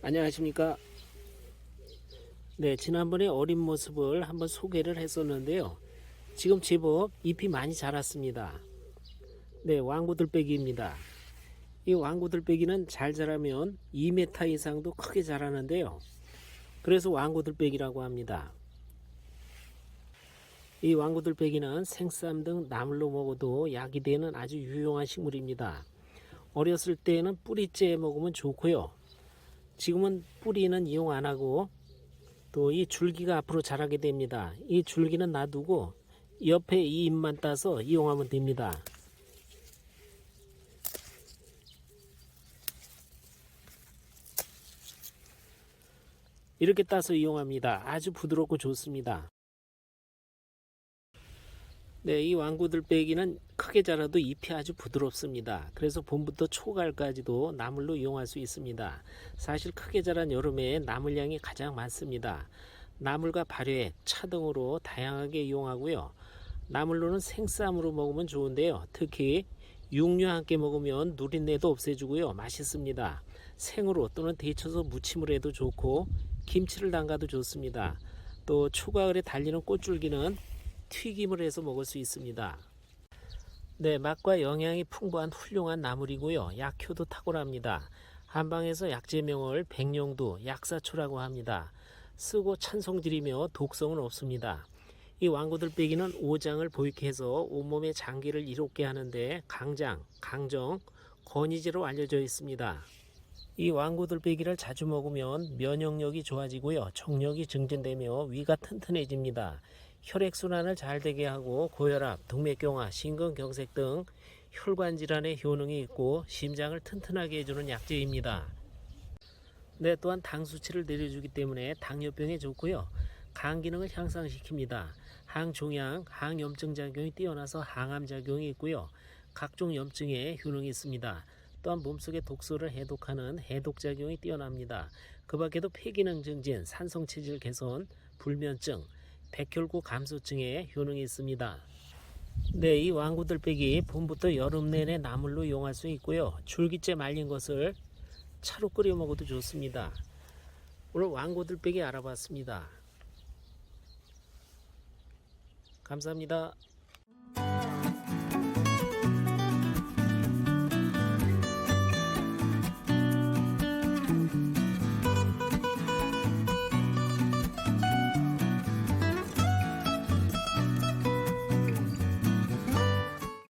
안녕하십니까. 네, 지난번에 어린 모습을 한번 소개를 했었는데요. 지금 제법 잎이 많이 자랐습니다. 네, 왕구들빼기입니다. 이 왕구들빼기는 잘 자라면 2m 이상도 크게 자라는데요. 그래서 왕구들빼기라고 합니다. 이 왕구들빼기는 생쌈 등 나물로 먹어도 약이 되는 아주 유용한 식물입니다. 어렸을 때는 뿌리째 먹으면 좋고요. 지금은 뿌리는 이용 안 하고 또 이 줄기가 앞으로 자라게 됩니다. 이 줄기는 놔두고 옆에 이 잎만 따서 이용하면 됩니다. 이렇게 따서 이용합니다. 아주 부드럽고 좋습니다. 네, 이 왕구들빼기는 크게 자라도 잎이 아주 부드럽습니다. 그래서 봄부터 초가을까지도 나물로 이용할 수 있습니다. 사실 크게 자란 여름에 나물량이 가장 많습니다. 나물과 발효액, 차 등으로 다양하게 이용하고요. 나물로는 생쌈으로 먹으면 좋은데요. 특히 육류와 함께 먹으면 누린내도 없애주고요. 맛있습니다. 생으로 또는 데쳐서 무침을 해도 좋고 김치를 담가도 좋습니다. 또 초가을에 달리는 꽃줄기는 튀김을 해서 먹을 수 있습니다. 네, 맛과 영양이 풍부한 훌륭한 나물이고요. 약효도 탁월합니다. 한방에서 약재명을 백령도, 약사초라고 합니다. 쓰고 찬송드리며 독성은 없습니다. 이 왕구들빼기는 오장을 보익해서 온몸의 장기를 이롭게 하는데 강장, 강정, 건의제로 알려져 있습니다. 이 왕구들빼기를 자주 먹으면 면역력이 좋아지고요. 정력이 증진되며 위가 튼튼해집니다. 혈액순환을 잘 되게 하고 고혈압, 동맥경화, 심근경색 등 혈관 질환의 효능이 있고 심장을 튼튼하게 해주는 약재입니다. 네, 또한 당 수치를 내려주기 때문에 당뇨병에 좋고요. 간 기능을 향상시킵니다. 항종양, 항염증 작용이 뛰어나서 항암 작용이 있고요. 각종 염증에 효능이 있습니다. 또한 몸속의 독소를 해독하는 해독 작용이 뛰어납니다. 그 밖에도 폐기능 증진, 산성 체질 개선, 불면증, 백혈구 감소증에 효능이 있습니다. 네, 이 왕구들빼기 봄부터 여름 내내 나물로 이용할 수 있고요. 줄기째 말린 것을 차로 끓여 먹어도 좋습니다. 오늘 왕구들빼기 알아봤습니다. 감사합니다.